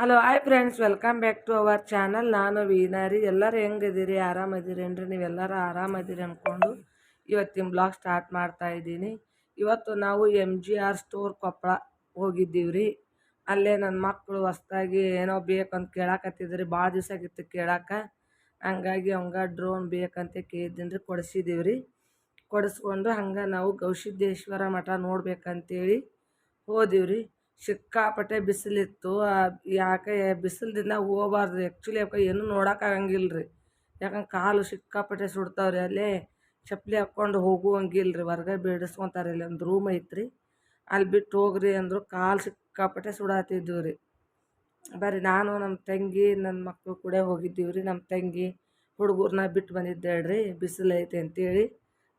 Hello hi friends welcome back to our channel ನಾನು ವೀನಾರಿ ಎಲ್ಲರೂ ಹೆಂಗಿದ್ದೀರಿ? ಆರಾಮದಿರೇನ್ರಿ? ನೀವೆಲ್ಲರೂ ಆರಾಮದಿರಿ ಅಂದ್ಕೊಂಡು ಇವತ್ತಿನ ಬ್ಲಾಗ್ ಸ್ಟಾರ್ಟ್ ಮಾಡ್ತಾ ಇದ್ದೀನಿ. ಇವತ್ತು ನಾವು M G R store Koppal ಹೋಗಿದ್ದೀವಿ ರೀ ಅಲ್ಲೇ ನನ್ನ ಮಕ್ಕಳು ಹೊಸ್ದಾಗಿ ಏನೋ ಬೇಕಂತ ಕೇಳಾಕತ್ತಿದ್ರಿ. ಭಾಳ ದಿವಸ ಆಗಿತ್ತು ಕೇಳಾಕ. ಹಂಗಾಗಿ ಅವಂಗ ಡ್ರೋನ್ ಬೇಕಂತ ಕೇಳಿದ್ದೀನಿ ರೀ ಕೊಡಿಸಿದ್ದೀವಿ ರೀ ಕೊಡಿಸ್ಕೊಂಡು ಹಂಗೆ ನಾವು ಗೌಸಿದ್ದೇಶ್ವರ ಮಠ ನೋಡ್ಬೇಕಂತೇಳಿ ಹೋದಿವಿ ರೀ ಸಿಕ್ಕಾಪಟ್ಟೆ ಬಿಸಿಲಿತ್ತು. ಯಾಕೆ ಬಿಸಿಲ್ದಿಂದ ಹೋಗ್ಬಾರ್ದು. ಆ್ಯಕ್ಚುಲಿ ಯಾಕೆ ಏನೂ ನೋಡೋಕ್ಕಾಗಂಗಿಲ್ಲ ರೀ ಯಾಕಂದ್ರೆ ಕಾಲು ಸಿಕ್ಕಾಪಟ್ಟೆ ಸುಡ್ತಾವ್ರಿ ಅಲ್ಲೇ. ಚಪ್ಪಲಿ ಹಾಕ್ಕೊಂಡು ಹೋಗುವಂಗಿಲ್ಲ ರೀ ಹೊರ್ಗೆ ಬೇಡಿಸ್ಕೊತಾರೆ ಇಲ್ಲಿ ಒಂದು ರೂಮ್ ಐತ್ರಿ. ಅಲ್ಲಿ ಬಿಟ್ಟು ಹೋಗ್ರಿ ಅಂದರು ಕಾಲು ಸಿಕ್ಕಾಪಟ್ಟೆ ಸುಡಾತಿದ್ವು ರೀ ಬರ್ರಿ, ನಾನು ನಮ್ಮ ತಂಗಿ, ನನ್ನ ಮಕ್ಕಳು ಕೂಡ ಹೋಗಿದ್ದೀವಿ ರೀ ನಮ್ಮ ತಂಗಿ ಹುಡುಗರನ್ನ ಬಿಟ್ಟು ಬಂದಿದ್ದೆ ರೀ ಬಿಸಿಲು ಐತೆ ಅಂತೇಳಿ.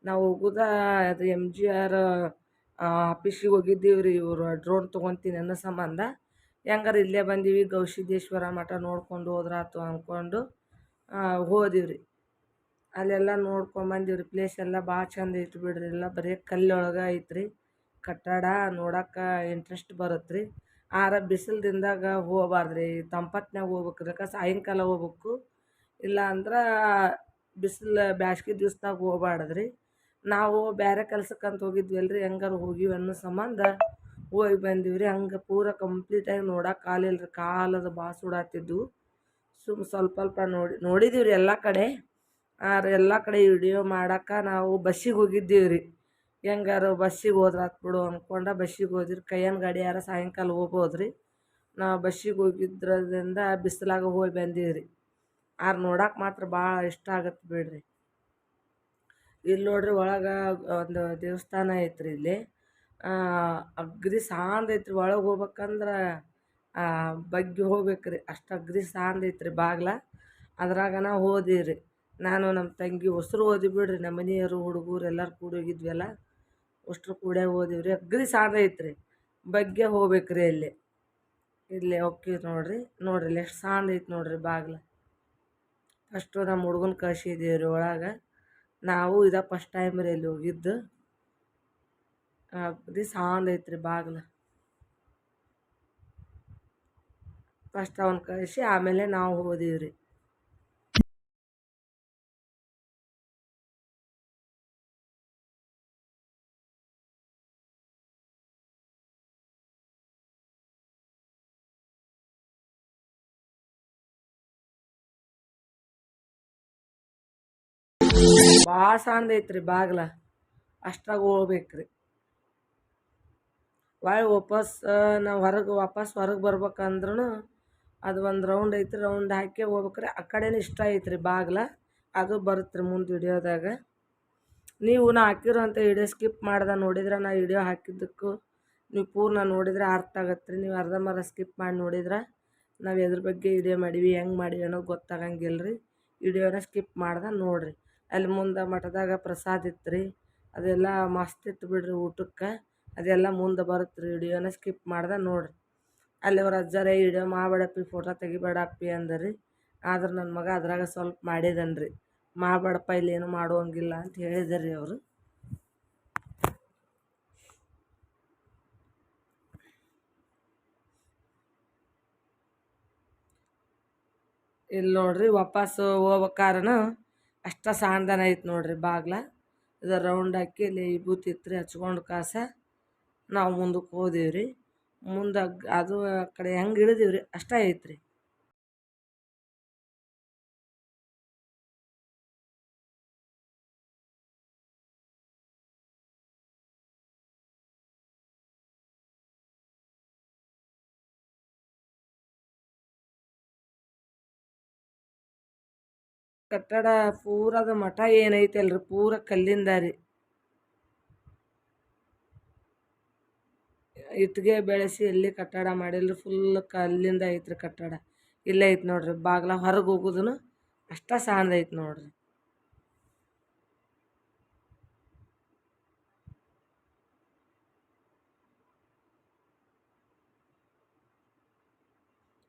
ನಾವು ಹೋಗುದ, ಅದು ಎಂ ಜಿ ಆರ್ ಆಫೀಸಿಗೆ ಹೋಗಿದ್ದೀವಿ ರೀ ಇವರು. ಡ್ರೋನ್ ತೊಗೊತೀನಿ ಅನ್ನೋ ಸಂಬಂಧ. ಹೆಂಗಾರ ಇಲ್ಲೇ ಬಂದೀವಿ, ಗವಿಸಿದ್ದೇಶ್ವರ ಮಠ ನೋಡ್ಕೊಂಡು ಹೋದ್ರಾತು ಅಂದ್ಕೊಂಡು ಹೋದಿವಿ ರೀ ಅಲ್ಲೆಲ್ಲ ನೋಡ್ಕೊಂಬಂದಿವ್ರಿ ಪ್ಲೇಸ್ ಎಲ್ಲ ಭಾಳ ಚಂದ ಇತ್ತು ಬಿಡ್ರಿ. ಎಲ್ಲ ಬರೀ ಕಲ್ಲೊಳಗೆ ಐತ್ರಿ. ಕಟ್ಟಡ ನೋಡಕ್ಕೆ ಇಂಟ್ರೆಸ್ಟ್ ಬರುತ್ತೆ ರೀ ಆರ ಬಿಸಿಲ್ದಿಂದಾಗ ಹೋಗ್ಬಾರ್ದು ರೀ ತಂಪತ್ನಾಗ ಹೋಗ್ಬೇಕು ರೀ ಸಾಯಂಕಾಲ ಹೋಗ್ಬೇಕು. ಇಲ್ಲ ಅಂದ್ರೆ ಬಿಸಿಲು ಬ್ಯಾಸ್ಗೆ ದಿವ್ಸದಾಗ ಹೋಗ್ಬಾರ್ದು ರೀ ನಾವು ಬೇರೆ ಕೆಲ್ಸಕ್ಕಂತ ಹೋಗಿದ್ವಿ ಅಲ್ರಿ ಹೆಂಗಾರು ಹೋಗಿವಿ ಅನ್ನೋ ಸಂಬಂಧ ಹೋಗಿ ಬಂದೀವಿ ರೀ ಹಂಗೆ ಪೂರ ಕಂಪ್ಲೀಟಾಗಿ ನೋಡಕ್ಕೆ ಕಾಲಿಲ್ಲ ರೀ ಕಾಲದ ಭಾಳ ಸುಡಾತಿದ್ವು ಸುಮ್ ಸ್ವಲ್ಪ ಸ್ವಲ್ಪ ನೋಡಿ ನೋಡಿದ್ದೀವಿ ರೀ ಎಲ್ಲ ಕಡೆ. ಎಲ್ಲ ಕಡೆ ವಿಡಿಯೋ ಮಾಡಕ್ಕೆ ನಾವು ಬಸ್ಸಿಗೆ ಹೋಗಿದ್ದೀವಿ ರೀ ಹೆಂಗಾರು ಬಸ್ಸಿಗೆ ಹೋದ್ರಾತ್ ಬಿಡು ಅಂದ್ಕೊಂಡು ಬಸ್ಸಿಗೆ ಹೋದಿರಿ ಕೈಯನ್ ಗಾಡಿ ಯಾರ ಸಾಯಂಕಾಲ ಹೋಗ್ಬೋದು ರೀ ನಾವು ಬಸ್ಸಿಗೆ ಹೋಗಿದ್ರದಿಂದ ಬಿಸಿಲಾಗ ಹೋಗಿ ಬಂದೀವಿ ರೀ ಆರು ನೋಡಕ್ಕೆ ಮಾತ್ರ ಭಾಳ ಇಷ್ಟ ಆಗತ್ತೆ ಬಿಡ್ರಿ. ಇಲ್ಲಿ ನೋಡ್ರಿ ಒಳಗೆ ಒಂದು ದೇವಸ್ಥಾನ ಐತ್ರಿ ಇಲ್ಲಿ. ಅಗ್ದಿ ಸಾಂದ್ ಐತ್ರಿ ಒಳಗೆ ಹೋಗ್ಬೇಕಂದ್ರೆ ಬಗ್ಗಿ ಹೋಗ್ಬೇಕ್ರಿ. ಅಷ್ಟು ಅಗ್ದಿ ಸಾಂದ್ ಐತ್ರಿ ಬಾಗ್ಲ. ಅದ್ರಾಗನ ಹೋದಿವಿ ರೀ ನಾನು ನಮ್ಮ ತಂಗಿ ಉಸ್ರು ಓದಿ ಬಿಡ್ರಿ, ನಮ್ಮ ಮನೆಯವರು, ಹುಡುಗರು ಎಲ್ಲರೂ ಕೂಡಿ ಹೋಗಿದ್ವಲ್ಲ ಅಷ್ಟ್ರು ಕೂಡೇ ಹೋದಿವಿ ರೀ ಅಗ್ದಿ ಸಾಂದ್ ಐತ್ರಿ. ಬಗ್ಗೆ ಹೋಗ್ಬೇಕ್ರಿ ಇಲ್ಲಿ. ಇಲ್ಲಿ ಹೋಗ್ತೀವಿ ನೋಡ್ರಿ. ನೋಡ್ರಿ ಎಷ್ಟು ಸಾಂದ್ ಐತೆ ನೋಡ್ರಿ ಬಾಗ್ಲ. ಫಸ್ಟು ನಮ್ಮ ಹುಡುಗನ ಕಳ್ಸಿದ್ದೀವಿ ರೀ ಒಳಗೆ. ನಾವು ಇದ ಫಸ್ಟ್ ಟೈಮ್ ರೀ ಅಲ್ಲಿ ಹೋಗಿದ್ದು. ಅಗದಿ ಸಾಂದ್ ರೀ ಬಾಗ್ಲ. ಫಸ್ಟ್ ಅವ್ನ ಕಳಿಸಿ, ಆಮೇಲೆ ನಾವು ಹೋದೀವಿ ರೀ ಭಾಳ ಐತ್ರಿ ಬಾಗ್ಲ. ಅಷ್ಟ್ರಾಗ ಹೋಗ್ಬೇಕು ರೀ ಒಳಗೆ ವಾಪಸ್ ನಾವು ಹೊರಗೆ ವಾಪಸ್ ಹೊರಗೆ ಬರ್ಬೇಕಂದ್ರೂ ಅದು ಒಂದು ರೌಂಡ್ ಐತ್ರಿ ರೌಂಡ್ ಹಾಕಿ ಹೋಗ್ಬೇಕ್ರಿ. ಆ ಕಡೆನೂ ಇಷ್ಟ ಐತ್ರಿ ಬಾಗ್ಲ. ಅದು ಬರುತ್ತೆ ಮುಂದೆ ವಿಡಿಯೋದಾಗ. ನೀವು ನಾ ಹಾಕಿರೋಂಥ ವಿಡಿಯೋ ಸ್ಕಿಪ್ ಮಾಡ್ದೆ ನೋಡಿದ್ರೆ, ನಾ ವಿಡಿಯೋ ಹಾಕಿದ್ದಕ್ಕೂ ನೀವು ಪೂರ್ಣ ನೋಡಿದ್ರೆ ಅರ್ಥ ಆಗತ್ತೆ ರೀ ನೀವು ಅರ್ಧಂಬರ್ಧ ಸ್ಕಿಪ್ ಮಾಡಿ ನೋಡಿದ್ರೆ, ನಾವು ಎದ್ರ ಬಗ್ಗೆ ವಿಡಿಯೋ ಮಾಡೀವಿ, ಹೆಂಗೆ ಮಾಡೀವಿ ಅನ್ನೋದು ಗೊತ್ತಾಗಂಗಿಲ್ಲ ರೀ ವಿಡಿಯೋನ ಸ್ಕಿಪ್ ಮಾಡ್ದೆ ನೋಡಿರಿ. ಅಲ್ಲಿ ಮುಂದೆ ಮಠದಾಗ ಪ್ರಸಾದ ಇತ್ತು ರೀ ಅದೆಲ್ಲ ಮಸ್ತ್ ಇತ್ತು ಬಿಡ್ರಿ ಊಟಕ್ಕೆ. ಅದೆಲ್ಲ ಮುಂದೆ ಬರುತ್ತೆ ರೀ ವಿಡಿಯೋನ ಸ್ಕಿಪ್ ಮಾಡ್ದೆ ನೋಡಿರಿ. ಅಲ್ಲಿ ಅವ್ರ ಅಜ್ಜರೇ ವಿಡಿಯೋ ಮಾಡಬೇಡಪ್ಪಿ ಫೋಟೋ ತೆಗಿಬೇಡಪ್ಪಿ ಅಂದರಿ. ಆದ್ರೆ ನನ್ನ ಮಗ ಅದ್ರಾಗ ಸ್ವಲ್ಪ ಮಾಡಿದನ್ರಿ. ಮಾಡಬೇಡಪ್ಪ ಇಲ್ಲಿ ಏನು ಮಾಡುವಂಗಿಲ್ಲ ಅಂತ ಹೇಳಿದಾರೆ ರೀ ಅವರು. ಇಲ್ಲಿ ನೋಡ್ರಿ ವಾಪಸ್ ಹೋಗ್ಬೇಕಾರನು ಅಷ್ಟ ಸಾಂದನ ಐತೆ ನೋಡ್ರಿ ಬಾಗ್ಲ. ಇದು ರೌಂಡ್ ಹಾಕಿ ಇಲ್ಲಿ ವಿಭೂತಿ ಇತ್ತು ರೀ ಹಚ್ಕೊಂಡು ಕಾಸ ನಾವು ಮುಂದಕ್ಕೆ ಹೋದೆವು ರೀ ಮುಂದೆ ಅದು ಆ ಕಡೆ ಹೆಂಗೆ ಇಳಿದೀವಿ ರೀ ಅಷ್ಟೇ ಐತ್ರಿ. ಕಟ್ಟಡ ಪೂರದ ಮಠ ಏನೈತೆ ಅಲ್ರಿ ಪೂರ ಕಲ್ಲಿಂದ ರೀ. ಇಟ್ಟಿಗೆ ಬೆಳೆಸಿ ಎಲ್ಲಿ ಕಟ್ಟಡ ಮಾಡಿಲ್ರಿ. ಫುಲ್ ಕಲ್ಲಿಂದ ಐತ್ರಿ ಕಟ್ಟಡ. ಇಲ್ಲೇ ಐತೆ ನೋಡ್ರಿ. ಬಾಗ್ಲ ಹೊರಗೆ ಹೋಗೋದನು ಅಷ್ಟ ಸಾಂದ್ ಐತೆ ನೋಡ್ರಿ.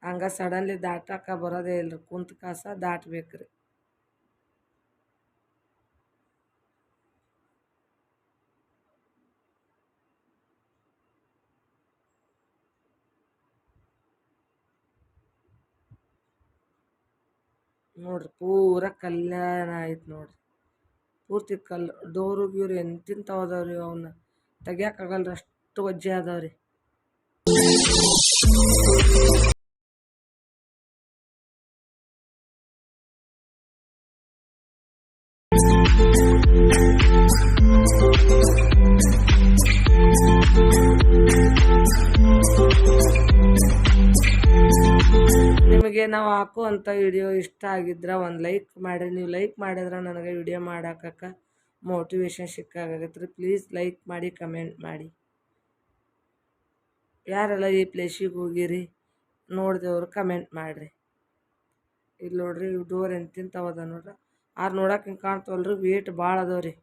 ಹಂಗ ಸಡನ್ಲಿ ದಾಟಕ್ಕೆ ಬರೋದೇ ಇಲ್ರಿ. ಕುಂತ ಕಾಸ ದಾಟ್ಬೇಕು ರೀ ನೋಡ್ರಿ ಪೂರ ಕಲ್ಯಾಣ ಆಯ್ತು ನೋಡ್ರಿ. ಪೂರ್ತಿ ಕಲ್ಲು ಡೋರು ಗೀರು ಎಂತಿಂತವು ಅದಾವ್ರಿ ಅವನ್ನ ತೆಗಿಯೋಕ್ಕಾಗಲ್ರಿ ಅಷ್ಟು ವಜ್ಜೆ ಅದಾವ್ರಿ. ನಿಮಗೆ ನಾವು ಹಾಕುವಂಥ ವಿಡಿಯೋ ಇಷ್ಟ ಆಗಿದ್ರೆ ಒಂದು ಲೈಕ್ ಮಾಡಿರಿ. ನೀವು ಲೈಕ್ ಮಾಡಿದ್ರೆ ನನಗೆ ವಿಡಿಯೋ ಮಾಡಾಕಕ್ಕೆ ಮೋಟಿವೇಶನ್ ಸಿಕ್ಕಾಗತ್ತೆ ರೀ ಪ್ಲೀಸ್ ಲೈಕ್ ಮಾಡಿ ಕಮೆಂಟ್ ಮಾಡಿ. ಯಾರೆಲ್ಲ ಈ ಪ್ಲೇಸಿಗೆ ಹೋಗಿರಿ, ನೋಡಿದವ್ರು ಕಮೆಂಟ್ ಮಾಡಿರಿ. ಇಲ್ಲಿ ನೋಡ್ರಿ ಡೋರ್ ಎಂತಿಂತವದ ನೋಡ್ರಿ. ಆರು ನೋಡಕ್ಕೆ ಹಿಂಗೆ ಕಾಣ್ತವಲ್ರಿ ವೇಟ್ ಭಾಳ ಅದಾವ ರೀ.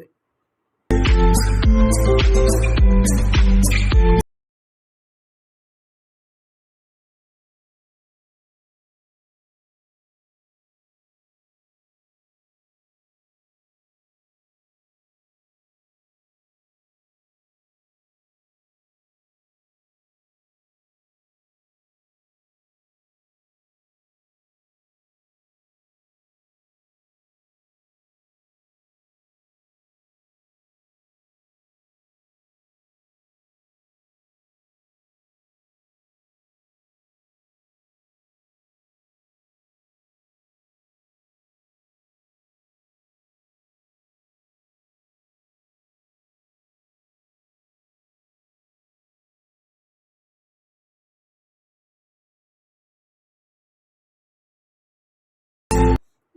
ರೀ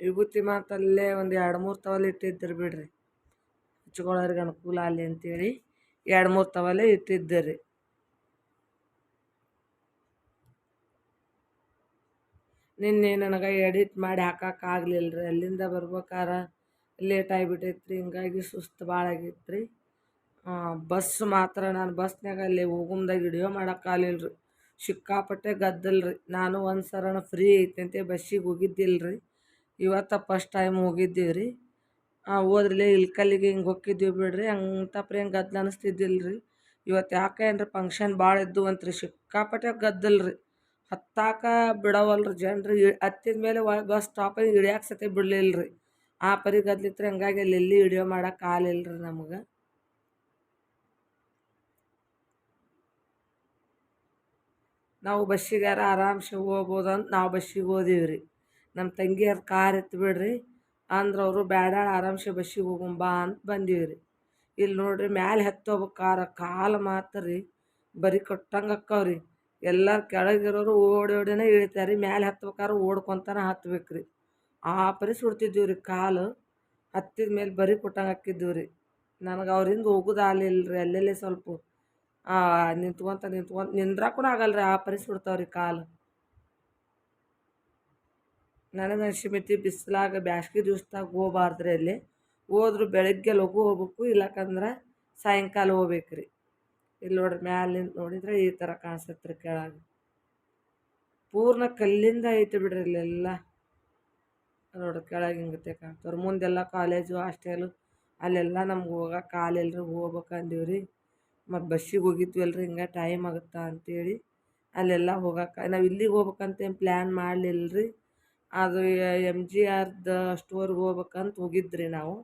ವಿಭೂತಿ ಮಾತಲ್ಲೇ ಒಂದು ಎರಡು ಮೂರು ತವಲೆ ಇಟ್ಟಿದ್ದರು ಬಿಡ್ರಿ. ಹಚ್ಕೊಳ್ಳೋರಿಗೆ ಅನುಕೂಲ ಆಗಲಿ ಅಂತೇಳಿ ಎರಡು ಮೂರು ತವಲೆ ಇಟ್ಟಿದ್ದೆ ರೀ ನಿನ್ನೆ ನನಗೆ ಎಡಿಟ್ ಮಾಡಿ ಹಾಕೋಕ್ಕಾಗಲಿಲ್ಲ ರೀ ಅಲ್ಲಿಂದ ಬರ್ಬೇಕಾರ ಲೇಟ್ ಆಗಿಬಿಟ್ಟೈತೆ ರೀ ಹಿಂಗಾಗಿ ಸುಸ್ತು ಭಾಳ ಆಗಿತ್ತು ರೀ ಬಸ್ ಮಾತ್ರ ನಾನು ಬಸ್ನಾಗ ಅಲ್ಲಿ ಹೋಗುಮ್ದಾಗ ವಿಡಿಯೋ ಮಾಡೋಕ್ಕಾಗಲಿಲ್ಲ ರೀ ಸಿಕ್ಕಾಪಟ್ಟೆ ಗದ್ದಲ್ ರೀ ನಾನು ಒಂದು ಸರಣ ಫ್ರೀ ಐತಂತೆ ಬಸ್ಸಿಗೆ ಹೋಗಿದ್ದಿಲ್ಲ ಇವತ್ತು ಫಸ್ಟ್ ಟೈಮ್ ಹೋಗಿದ್ದೀವಿ ರೀ ಹೋದ್ರಲ್ಲೇ ಇಲ್ಕಲ್ಲಿಗೆ ಹಿಂಗೆ ಹೋಗಿದ್ದೀವಿ ಬಿಡ್ರಿ ಅಂಥಪ್ರಿ ಹಂಗೆ ಗದ್ದಲ ಅನಿಸ್ತಿದ್ದಿಲ್ಲ ರೀ ಇವತ್ತು ಯಾಕೆ ಏನ್ರಿ ಫಂಕ್ಷನ್ ಭಾಳ ಇದ್ದು ಅಂತ್ರಿ ಸಿಕ್ಕಾಪಟ್ಟೆ ಗದ್ದಲ್ ರೀ ಹತ್ತಾಕ ಬಿಡವಲ್ರಿ ಜನರು ಹತ್ತಿದ ಮೇಲೆ ಬಸ್ ಸ್ಟಾಪಿಗೆ ಇಳಿಯಕ್ಕೆ ಸತಿ ಬಿಡಲಿಲ್ಲ ರೀ ಆ ಪರಿ ಗದ್ಲಿತ್ರಿ ಹಂಗಾಗಿ ಅಲ್ಲಿ ಎಲ್ಲಿ ವಿಡಿಯೋ ಮಾಡಕ್ಕೆ ಆಗಲಿಲ್ಲ ರೀ ನಮ್ಗೆ. ನಾವು ಬಸ್ಸಿಗಾರ ಆರಾಮ್ಸೆ ಹೋಗ್ಬೋದು ಅಂತ ನಾವು ಬಸ್ಸಿಗೆ ಹೋದೀವಿ ರೀ ನಮ್ಮ ತಂಗಿಯವ್ರ ಕಾರ್ ಎತ್ತು ಬಿಡ್ರಿ, ಅಂದ್ರೆ ಅವರು ಬೇಡ ಆರಾಮ್ಸೆ ಬಸ್ಸಿಗೆ ಹೋಗುಂ ಬಾ ಅಂತ ಬಂದೀವಿ ರೀ ಇಲ್ಲಿ ನೋಡ್ರಿ ಮ್ಯಾಲೆ ಹತ್ತೋಬೇಕಾರ ಕಾಲು ಮಾತ್ರ ರೀ, ಬರೀ ಕೊಟ್ಟಂಗೆ ಅಕ್ಕವ್ರಿ. ಎಲ್ಲರೂ ಕೆಳಗಿರೋರು ಓಡಿ ಓಡಿನೇ ಇಳಿತಾರೆ ರೀ ಮ್ಯಾಲೆ ಹತ್ಬೇಕಾದ್ರೆ ಓಡ್ಕೊತಾನೆ ಹತ್ಬೇಕು ರೀ ಆ ಪರಿ ಸುಡ್ತಿದ್ದೀವಿ ರೀ ಕಾಲು, ಹತ್ತಿದ ಮೇಲೆ ಬರೀ ಕೊಟ್ಟಂಗೆ ಹಾಕಿದ್ದೀವಿ ರೀ ನನಗೆ ಅವ್ರಿಂದ ಹೋಗೋದು ರೀ ಅಲ್ಲೆಲ್ಲೇ ಸ್ವಲ್ಪ ನಿಂತ್ಕೊಂತ ನಿಂತ್ಕೊಂತ ನಿಂದ್ರಕ್ಕೂ ಆಗಲ್ಲ ರೀ ಆ ಪರಿ ಸುಡ್ತಾವೆ ರೀ ಕಾಲು. ನನಗೆ ಅನ್ಸಿಬಿಟ್ಟು ಬಿಸಿಲಾಗ ಬ್ಯಾಸ್ಗೆ ದಿವ್ಸದಾಗ ಹೋಗ್ಬಾರ್ದು ರೀ ಅಲ್ಲಿ. ಹೋದ್ರು ಬೆಳಗ್ಗೆ ಲಘು ಹೋಗ್ಬೇಕು, ಇಲ್ಲಕಂದ್ರೆ ಸಾಯಂಕಾಲ ಹೋಗ್ಬೇಕು ರೀ ಇಲ್ಲಿ ನೋಡ್ರಿ ಮ್ಯಾಲಿಂದ ನೋಡಿದ್ರೆ ಈ ಥರ ಕಾಣಿಸುತ್ತೆ ರೀ ಕೆಳಗೆ. ಪೂರ್ಣ ಕಲ್ಲಿಂದ ಐತೆ ಬಿಡ್ರಿ ಇಲ್ಲೆಲ್ಲ. ನೋಡ್ರಿ ಕೆಳಗೆ ಹಿಂಗತೆ ಕಾಣ್ತವ್ರು. ಮುಂದೆಲ್ಲ ಕಾಲೇಜು ಹಾಸ್ಟೆಲು ಅಲ್ಲೆಲ್ಲ ನಮ್ಗೆ ಹೋಗಕ್ಕೆ ಕಾಲಿಲ್ಲ ರೀ ಹೋಗ್ಬೇಕು ರೀ ಮತ್ತು ಬಸ್ಸಿಗೆ ಹೋಗಿದ್ವಿ ರೀ ಹಿಂಗೆ ಟೈಮ್ ಆಗುತ್ತಾ ಅಂತೇಳಿ. ಅಲ್ಲೆಲ್ಲ ಹೋಗಕ್ಕೆ ನಾವು ಇಲ್ಲಿಗೆ ಹೋಗ್ಬೇಕಂತೇನು ಪ್ಲ್ಯಾನ್ ಮಾಡಲಿಲ್ಲ ರೀ ಅದು ಎಂ ಜಿ ಆರ್ದು ಸ್ಟೋರ್ಗೆ ಹೋಗ್ಬೇಕಂತ ಹೋಗಿದ್ರಿ ನಾವು.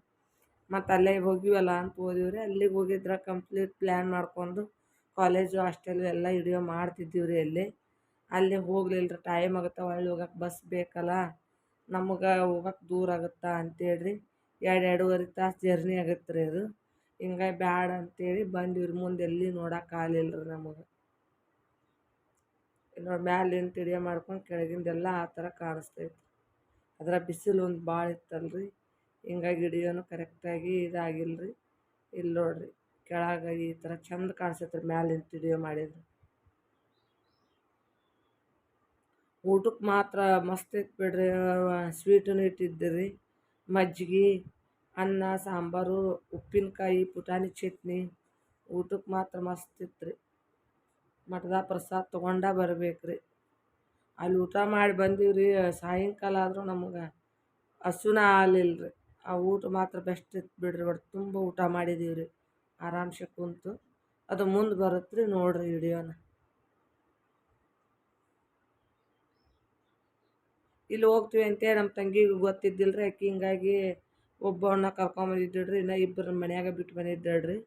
ಮತ್ತು ಅಲ್ಲೇ ಹೋಗಿವಲ್ಲ ಅಂತ ಹೋದಿವಿ ರೀ ಅಲ್ಲಿಗೆ ಹೋಗಿದ್ರೆ ಕಂಪ್ಲೀಟ್ ಪ್ಲ್ಯಾನ್ ಮಾಡ್ಕೊಂಡು ಕಾಲೇಜು ಹಾಸ್ಟೆಲು ಎಲ್ಲ ವಿಡಿಯೋ ಮಾಡ್ತಿದ್ದೀವಿ ರೀ ಅಲ್ಲಿ. ಅಲ್ಲಿ ಹೋಗ್ಲಿಲ್ಲ ರೀ ಟೈಮ್ ಆಗುತ್ತೆ. ಹೊಳ್ಳಿ ಹೋಗಕ್ಕೆ ಬಸ್ ಬೇಕಲ್ಲ. ನಮಗೆ ಹೋಗಕ್ಕೆ ದೂರ ಆಗುತ್ತಾ ಅಂತೇಳಿ ಎರಡು ಎರಡೂವರೆ ತಾಸು ಜರ್ನಿ ಆಗತ್ತೆ ರೀ ಅದು. ಹಿಂಗಾಗಿ ಬ್ಯಾಡ ಅಂತೇಳಿ ಬಂದಿವ್ರಿ. ಮುಂದೆ ಎಲ್ಲಿ ನೋಡಕ್ಕೆ ಆಗಲಿಲ್ಲ ರೀ ನಮಗೆ. ನೋಡಿ ಮ್ಯಾಲಿಂದ ತಿಳಿಯ ಮಾಡ್ಕೊಂಡು ಕೆಳಗಿಂದೆಲ್ಲ ಆ ಥರ ಕಾಣಿಸ್ತೈತಿ ಅದರ ಬಿಸಿಲು ಒಂದು ಭಾಳ ಇತ್ತಲ್ರಿ. ಹಿಂಗಾಗಿ ಹಿಡಿಯೋನು ಕರೆಕ್ಟಾಗಿ ಇದಾಗಿಲ್ಲ ರೀ ಇಲ್ಲಿ ನೋಡಿರಿ ಕೆಳಗೆ ಈ ಥರ ಚಂದ ಕಾಣಿಸ್ತೈತ್ರಿ ಮ್ಯಾಲಿನ ವಿಡಿಯೋ ಮಾಡಿದ್ರೆ. ಊಟಕ್ಕೆ ಮಾತ್ರ ಮಸ್ತ್ ಇತ್ತು ಬಿಡ್ರಿ ಸ್ವೀಟನ್ನು ಇಟ್ಟಿದ್ದೀರಿ. ಮಜ್ಜಿಗೆ ಅನ್ನ, ಸಾಂಬಾರು, ಉಪ್ಪಿನಕಾಯಿ, ಪುಟಾಣಿ, ಚಟ್ನಿ ಊಟಕ್ಕೆ ಮಾತ್ರ ಮಸ್ತ್ ಇತ್ತು ರೀ ಮಠದ ಪ್ರಸಾದ ತೊಗೊಂಡ ಬರಬೇಕು ರೀ ಅಲ್ಲಿ ಊಟ ಮಾಡಿ ಬಂದೀವಿ ರೀ ಸಾಯಂಕಾಲ ಆದರೂ ನಮ್ಗೆ ಹಸುನ ಆಗಲಿಲ್ಲ ರೀ ಆ ಊಟ ಮಾತ್ರ ಬೆಸ್ಟ್ ಇತ್ತು ಬಿಡ್ರಿ ಒಟ್ಟು ತುಂಬ ಊಟ ಮಾಡಿದ್ದೀವಿ ರೀ ಆರಾಮ್ಸೆ ಕುಂತು ಅದು ಮುಂದೆ ಬರುತ್ತೆ ರೀ ನೋಡಿರಿ ವಿಡಿಯೋನ. ಇಲ್ಲಿ ಹೋಗ್ತೀವಿ ಅಂತೇಳಿ ನಮ್ಮ ತಂಗಿಗೆ ಗೊತ್ತಿದ್ದಿಲ್ಲ ರೀ ಆಕೆ ಹಿಂಗಾಗಿ ಒಬ್ಬವನ್ನ ಕರ್ಕೊಂಬಂದಿದ್ದಳು ರೀ ಇನ್ನೂ ಇಬ್ಬರು ಮನ್ಯಾಗ ಬಿಟ್ಟು ಬಂದಿದ್ದಳು ರೀ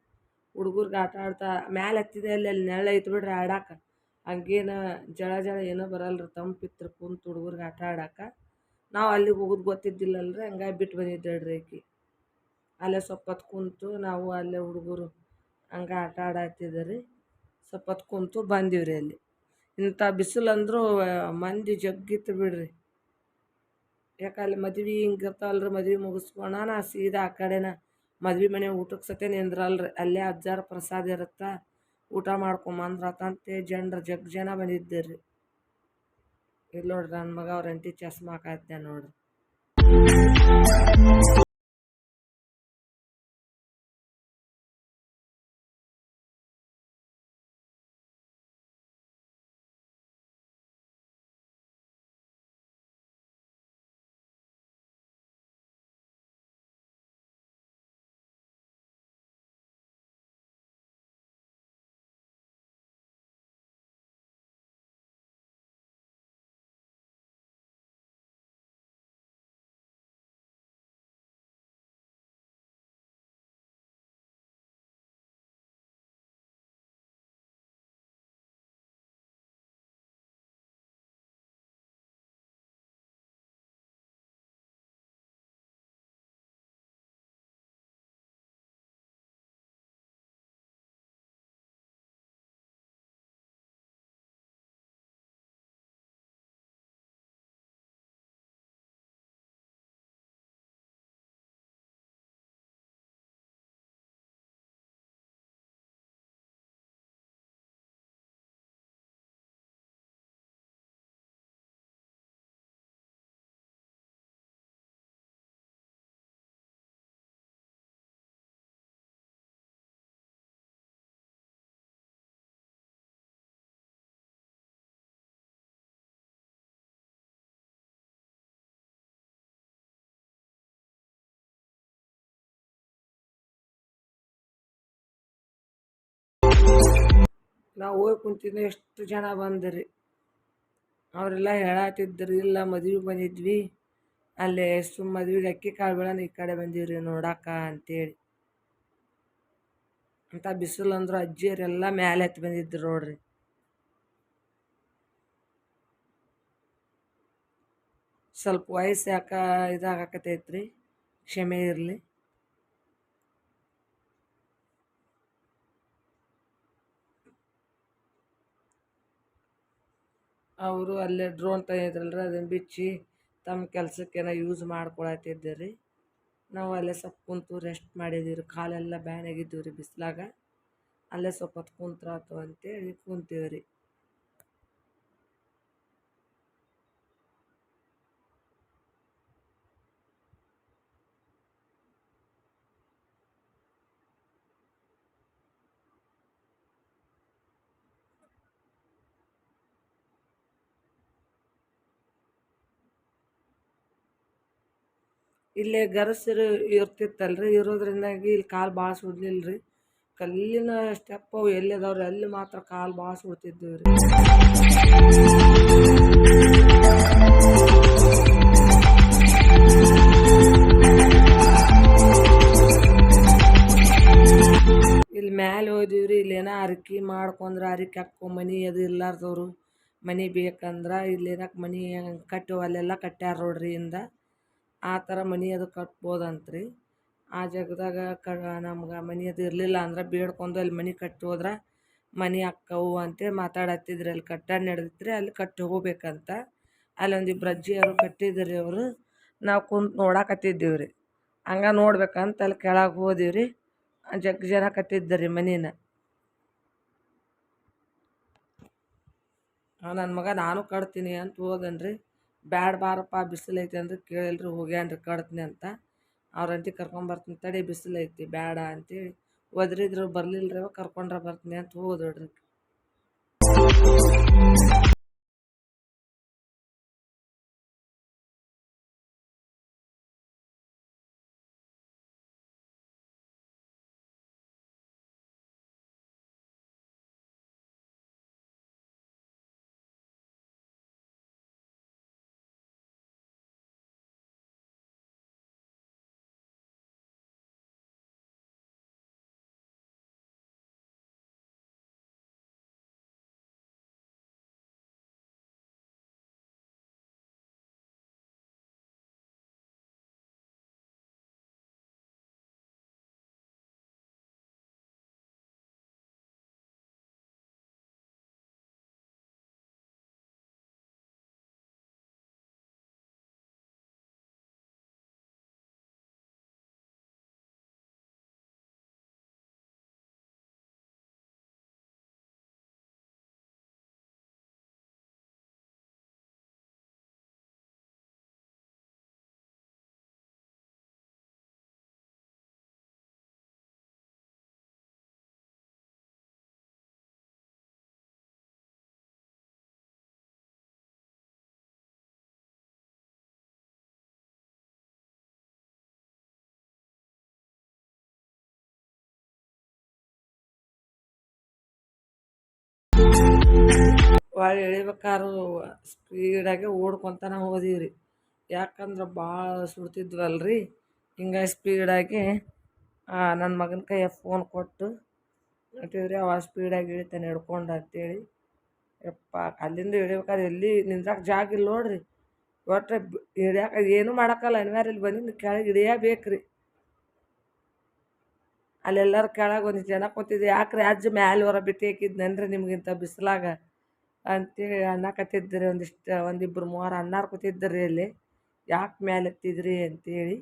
ಹುಡುಗರ್ಗೆ ಆಟ ಆಡ್ತಾ ಮ್ಯಾಲೆ ಹತ್ತಿದೆ ಅಲ್ಲಿ ಅಲ್ಲಿ ನೆರಳು ಐತೆ ಬಿಡ್ರಿ ಆಡಾಕ. ಹಂಗೇನು ಜಳ ಜಳ ಏನೂ ಬರಲ್ರಿ ತಂಪಿತ್ತು ಕುಂತು ಹುಡುಗರ್ಗೆ ಆಟ ಆಡಾಕ. ನಾವು ಅಲ್ಲಿಗೆ ಹೋಗೋದು ಗೊತ್ತಿದ್ದಿಲ್ಲಲ್ರಿ, ಹಂಗಾಗಿ ಬಿಟ್ಟು ಬಂದಿದ್ದೇಳ್ರಿ ರೀ ಆಕೆ. ಅಲ್ಲೇ ಸ್ವಲ್ಪ ಕುಂತು ನಾವು ಅಲ್ಲೇ ಹುಡುಗರು ಹಂಗೆ ಆಟ ಆಡತ್ತಿದ್ದೆ ರೀ ಸ್ವಲ್ಪ ಕುಂತು ಬಂದಿವ್ರಿ ಅಲ್ಲಿ. ಇಂಥ ಬಿಸಿಲು ಅಂದರೂ ಮಂದಿ ಜಗ್ಗಿತ್ತು ಬಿಡ್ರಿ. ಯಾಕೆ ಅಲ್ಲಿ ಮದ್ವೆ ಹಿಂಗೆ ಇರ್ತಾವಲ್ರಿ, ಮದ್ವೆ ಮುಗಿಸ್ಕೊಳಣ ಸೀದಾ ಆ ಕಡೆನ ಮದ್ವೆ ಮನೆ ಊಟಕ್ಕೆ ಸತೆ ನಿಂದ್ರಲ್ರಿ ಅಲ್ಲೇ ಅಜ್ಜಾರ ಪ್ರಸಾದ ಇರುತ್ತೆ. ಊಟ ಮಾಡ್ಕೊಂಬಂದ್ರತಂತೆ ಜನರು ಜಗ್ ಜನ ಬಂದಿದ್ದೀರಿ. ಇಲ್ಲಿ ನೋಡ್ರಿ ನನ್ನ ಮಗ ಅವ್ರ ಅಂಟಿ ಚಸ್ಮಾ ಹಾಕಾತ್ಯ ನೋಡ್ರಿ. ನಾವು ಹೋಗಿ ಕುಂತಿನ ಎಷ್ಟು ಜನ ಬಂದ್ರಿ? ಅವರೆಲ್ಲ ಹೇಳತ್ತಿದ್ದರು ಇಲ್ಲ ಮದ್ವೆಗೆ ಬಂದಿದ್ವಿ. ಅಲ್ಲೇ ಸುಮ್ ಮದ್ವೆಗೆ ಅಕ್ಕಿ ಕಾಳು ಬೆಳೆನ ಈ ಕಡೆ ಬಂದೀವಿ ರೀ ನೋಡಕ್ಕ ಅಂತೇಳಿ. ಅಂತ ಬಿಸಿಲು ಅಂದ್ರೆ ಅಜ್ಜಿಯರೆಲ್ಲ ಮ್ಯಾಲೆ ಹತ್ತಿ ಬಂದಿದ್ರು ನೋಡ್ರಿ. ಸ್ವಲ್ಪ ವಯಸ್ಸು ಯಾಕೆ ಇದಾಗಕತ್ತೈತ್ರಿ? ಕ್ಷಮೆ ಇರಲಿ. ಅವರು ಅಲ್ಲೇ ಡ್ರೋನ್ ತಂದಿದ್ರಲ್ರಿ, ಅದನ್ನು ಬಿಚ್ಚಿ ತಮ್ಮ ಕೆಲಸಕ್ಕೇನೋ ಯೂಸ್ ಮಾಡ್ಕೊಳತ್ತಿದ್ದೆ ರೀ ನಾವು ಅಲ್ಲೇ ಸ್ವಲ್ಪ ಕುಂತು ರೆಸ್ಟ್ ಮಾಡಿದ್ದೀವಿ ರೀ ಕಾಲೆಲ್ಲ ಬ್ಯಾನಾಗಿದ್ದವು ರೀ ಬಿಸಿಲಾಗ. ಅಲ್ಲೇ ಸ್ವಲ್ಪ ಹೊತ್ತು ಕುಂತ್ರಾತು ಅಂತೇಳಿ ಕುಂತೀವಿ ರೀ ಇಲ್ಲೇ ಗರಸರು ಇರ್ತಿತ್ತಲ್ರಿ, ಇರೋದ್ರಿಂದಾಗಿ ಇಲ್ಲಿ ಕಾಲು ಭಾಳ ಸುಡ್ಲಿಲ್ಲ ರೀ ಕಲ್ಲಿನ ಸ್ಟೆಪ್ ಅವು ಎಲ್ಲಿ ಅದಾವ್ರಿ ಅಲ್ಲಿ ಮಾತ್ರ ಕಾಲು ಭಾಳ ಸುಡ್ತಿದ್ವಿ ರೀ ಇಲ್ಲಿ ಮ್ಯಾಲೆ ಹೋದಿವಿ ರೀ ಇಲ್ಲೇನೋ ಅರ್ಕೆ ಮಾಡ್ಕೊಂಡ್ರೆ, ಅರಿಕೆ ಹಾಕೋ ಮನೆ ಅದು ಮನಿ ಮನೆ ಬೇಕಂದ್ರೆ ಇಲ್ಲೇನಕ್ಕೆ ಮನೆ ಕಟ್ಟು ಅಲ್ಲೆಲ್ಲ ಕಟ್ಟ್ಯಾರ ನೋಡ್ರಿ ಇಂದ. ಆ ಥರ ಮನೆ ಅದು ಕಟ್ಬೋದಂತ್ರಿ. ಆ ಜಾಗದಾಗ ಕ ನಮ್ಗೆ ಮನೆ ಅದು ಇರಲಿಲ್ಲ ಅಂದ್ರೆ ಬೇಡ್ಕೊಂಡು ಅಲ್ಲಿ ಮನೆ ಕಟ್ಟಿ ಹೋದ್ರೆ ಮನೆ ಅಕ್ಕವು ಅಂತೇಳಿ ಮಾತಾಡತ್ತಿದ್ರು. ಅಲ್ಲಿ ಕಟ್ಟಡ ನಡೆದಿತ್ತು ರೀ ಅಲ್ಲಿ ಕಟ್ಟಿ ಹೋಗ್ಬೇಕಂತ. ಅಲ್ಲೊಂದು ಇಬ್ರು ಅಜ್ಜಿಯವರು ಕಟ್ಟಿದ್ರು ಅವರು. ನಾವು ಕುಂತು ನೋಡಾಕತ್ತಿದ್ದೀವಿ ರೀ ಹಂಗೆ ನೋಡ್ಬೇಕಂತ ಅಲ್ಲಿ ಕೆಳಗೆ ಹೋದಿವಿ ರೀ ಜಗ್ ಜನ ಕಟ್ಟಿದ್ದರು ರೀ ಮನೇನ ನನ್ನ ಮಗ ನಾನು ಕಟ್ತೀನಿ ಅಂತ ಹೋದನ್ ರೀ ಬ್ಯಾಡ ಬಾರಪ್ಪ, ಬಿಸಿಲು ಐತಿ ಅಂದ್ರೆ ಕೇಳಿಲ್ರಿ ಹೋಗ್ಯಾನ್ರಿ ರೀ ಕಟ್ತೀನಿ ಅಂತ. ಅವ್ರ ಅಂಟಿ ಕರ್ಕೊಂಬರ್ತೀನಿ ತಡಿ, ಬಿಸಿಲು ಐತಿ ಬೇಡ ಅಂತೇಳಿ ಒದ್ರಿದ್ರು ಅವ ಕರ್ಕೊಂಡ್ರೆ ಬರ್ತೀನಿ ಅಂತ ಹೋದೋಡ್ರಿ ಹೊಳ್ಳಿ ಎಳಿಬೇಕಾದ್ರು ಸ್ಪೀಡಾಗೆ ಓಡ್ಕೊತಾನೆ ಹೋದೀವಿ ರೀ ಯಾಕಂದ್ರೆ ಭಾಳ ಸುಡ್ತಿದ್ವಲ್ಲ ರೀ ಹಿಂಗಾಗಿ ಸ್ಪೀಡಾಗಿ ನನ್ನ ಮಗನ ಕೈಯ ಫೋನ್ ಕೊಟ್ಟು ಹೊಂಟೀವ್ರಿ ಅವ ಸ್ಪೀಡಾಗಿ ಇಳಿತಾನೆ, ಹಿಡ್ಕೊಂಡು ಅಂತೇಳಿ. ಯಪ್ಪ, ಅಲ್ಲಿಂದ ಇಳಿಬೇಕಾದ್ರೆ ಎಲ್ಲಿ ನಿಂದ್ರಾಕ ಜಾಗ ಇಲ್ಲ ನೋಡ್ರಿ. ಒಟ್ಟು ಇಳಿಯಾಕ ಏನೂ ಮಾಡೋಕ್ಕಲ್ಲ ಅನಿವಾರ್ಯ ಇಲ್ಲಿ ಬಂದಿದ್ದು ಕೆಳಗೆ ಇಳಿಯಬೇಕು ರೀ ಅಲ್ಲೆಲ್ಲರೂ ಕೆಳಗೆ ಒಂದು ಜನ ಕೂತಿದ್ದೆ ಯಾಕ್ರಿ ಅಜ್ಜ ಮ್ಯಾಲೆ ಹೊರ ಬಿಟ್ಟು ಹಾಕಿದ್ನನ್ರಿ ನಿಮ್ಗಿಂತ ಬಿಸಿಲಾಗ? ಅಂತೇಳಿ ಅನ್ನಕತ್ತಿದ್ರು ಒಂದಿಷ್ಟು ಒಂದಿಬ್ಬರು ಮೂವರು ಅಣ್ಣಾರು ಕೂತಿದ್ದರು ರೀ ಅಲ್ಲಿ. ಯಾಕೆ ಮ್ಯಾಲೆ ಎತ್ತಿದ್ರಿ ಅಂತೇಳಿ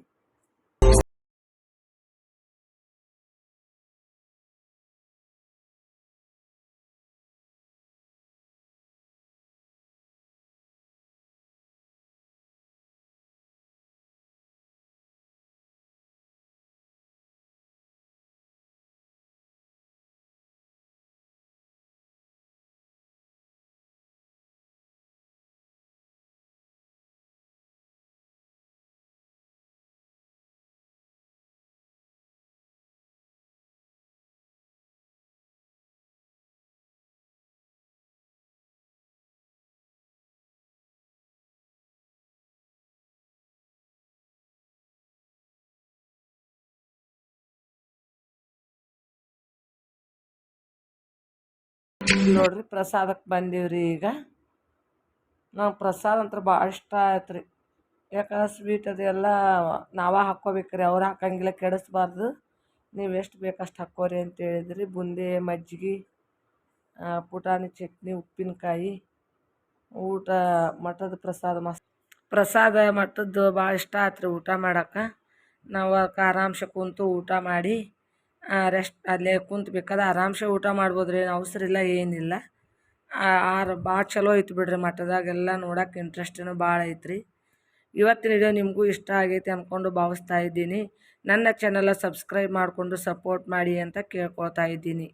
ನೋಡ್ರಿ ಪ್ರಸಾದಕ್ಕೆ ಬಂದೀವ್ರಿ ಈಗ. ನಾವು ಪ್ರಸಾದ ಅಂತ ಭಾಳ ಇಷ್ಟ ಆಯ್ತು ರೀ ಯಾಕಂದ್ರೆ ಸ್ವೀಟ್ ಅದೆಲ್ಲ ನಾವೇ ಹಾಕ್ಕೋಬೇಕ್ರಿ, ಅವ್ರು ಹಾಕಂಗಿಲ್ಲ, ಕೆಡಿಸ್ಬಾರ್ದು. ನೀವು ಎಷ್ಟು ಬೇಕಷ್ಟು ಹಾಕೋರಿ ಅಂತ ಹೇಳಿದ್ರಿ. ಬೂಂದಿ, ಮಜ್ಜಿಗೆ ಪುಟಾಣಿ, ಚಟ್ನಿ, ಉಪ್ಪಿನಕಾಯಿ, ಊಟ, ಮಠದ ಪ್ರಸಾದ ಮಸ್ತ್. ಪ್ರಸಾದ ಮಠದ್ದು ಭಾಳ ಇಷ್ಟ ಆಯ್ತು ರೀ ಊಟ ಮಾಡಕ್ಕೆ ನಾವು ಆರಾಮ್ಸೆ ಕುಂತು ಊಟ ಮಾಡಿ ರೆಸ್ಟ್ ಅಲ್ಲೇ ಕುಂತು ಬೇಕಾದ್ರೆ ಆರಾಮ್ಸೆ ಊಟ ಮಾಡ್ಬೋದು ರೀ ಅವಸರಿಲ್ಲ ಏನಿಲ್ಲ. ಆರು ಭಾಳ ಚಲೋ ಐತಿ ಬಿಡ್ರಿ ಮಠದಾಗೆಲ್ಲ ನೋಡೋಕೆ ಇಂಟ್ರೆಸ್ಟೂ ಭಾಳ ಐತ್ರಿ. ಇವತ್ತಿನ ವಿಡಿಯೋ ನಿಮಗೂ ಇಷ್ಟ ಆಗೈತಿ ಅಂದ್ಕೊಂಡು ಭಾವಿಸ್ತಾ ಇದ್ದೀನಿ. ನನ್ನ ಚಾನಲ ಸಬ್ಸ್ಕ್ರೈಬ್ ಮಾಡಿಕೊಂಡು ಸಪೋರ್ಟ್ ಮಾಡಿ ಅಂತ ಕೇಳ್ಕೊಳ್ತಾ ಇದ್ದೀನಿ.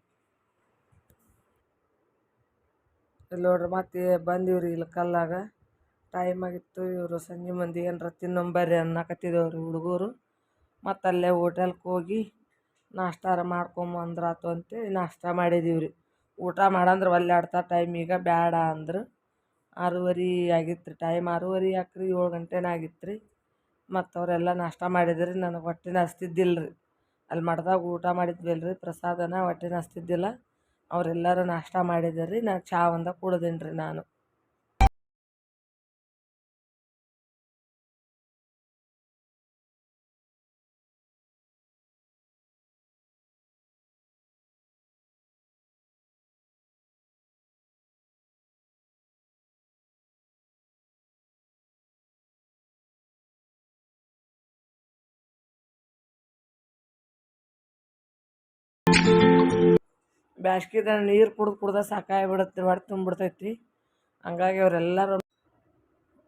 ನೋಡ್ರಿ ಮತ್ತೆ ಬಂದಿವ್ರಿ ಇಲ್ಲಿ ಕಲ್ಲಾಗ. ಟೈಮ್ ಆಗಿತ್ತು, ಇವರು ಸಂಜೆ ಮಂದಿ ಏನರ ತಿನ್ನೊಂಬರ್ರಿ ಅನ್ನಕತ್ತಿದ್ದವ್ರಿ ಹುಡುಗರು. ಮತ್ತು ಅಲ್ಲೇ ಹೋಟೆಲ್ಗೆ ಹೋಗಿ ನಾಷ್ಟಾರ ಮಾಡ್ಕೊಂಬಂದ್ರಾತು ಅಂತೇಳಿ ನಾಷ್ಟ ಮಾಡಿದೀವಿ ರೀ ಊಟ ಮಾಡಂದ್ರೆ ಟೈಮ್ ಈಗ ಬೇಡ ಅಂದ್ರೆ. ಆರೂವರೆ ಆಗಿತ್ತು ರೀ ಟೈಮ್ ಆರೂವರೆ ಯಾಕ್ರಿ, ಏಳು ಗಂಟೆನೇ ಆಗಿತ್ತು ರೀ ಮತ್ತು ಅವರೆಲ್ಲ ನಾಷ್ಟ ಮಾಡಿದ್ರಿ, ನನಗೆ ಹೊಟ್ಟೆ ನಸ್ತಿದ್ದಿಲ್ಲ ರೀ ಅಲ್ಲಿ ಮಠದಾಗ ಊಟ ಮಾಡಿದ್ವಿ ರೀ ಪ್ರಸಾದನ ಹೊಟ್ಟೆ ನಸ್ತಿದ್ದಿಲ್ಲ. ಅವರೆಲ್ಲರೂ ನಾಷ್ಟ ಮಾಡಿದ್ದಾರೆ ರೀ ನಾನು ಚಾ ಒಂದು ಕುಡ್ದೀನಿ ರೀ ನಾನು. ಬ್ಯಾಸ್ಗಿದಾಗ ನೀರು ಕುಡ್ದು ಕುಡ್ದು ಸಾಕಾಗ್ಬಿಡತ್ತೆ, ಹೊಟ್ಟೆ ತುಂಬಿಡ್ತೈತಿ ಹಂಗಾಗಿ ಅವರೆಲ್ಲರೂ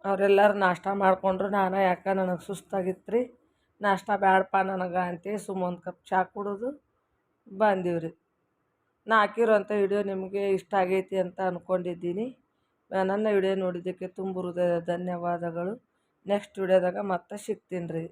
ಅವರೆಲ್ಲರೂ ನಾಷ್ಟ ಮಾಡಿಕೊಂಡ್ರು. ನಾನು ಯಾಕೆ ನನಗೆ ಸುಸ್ತಾಗಿತ್ತು ರೀ ನಾಷ್ಟ ಬೇಡಪ್ಪ ನನಗೆ ಅಂತೇಳಿ ಸುಮ್ಮ ಒಂದು ಕಪ್ ಚಹಾ ಕುಡಿದು ಬಂದೀವಿ ರೀ ನಾ ಹಾಕಿರೋಂಥ ವಿಡಿಯೋ ನಿಮಗೆ ಇಷ್ಟ ಆಗೈತಿ ಅಂತ ಅಂದ್ಕೊಂಡಿದ್ದೀನಿ ನನ್ನ ವಿಡಿಯೋ ನೋಡಿದ್ದಕ್ಕೆ ತುಂಬ ಹೃದಯ ಧನ್ಯವಾದಗಳು. ನೆಕ್ಸ್ಟ್ ವಿಡಿಯೋದಾಗ ಮತ್ತೆ ಸಿಗ್ತೀನಿ ರೀ.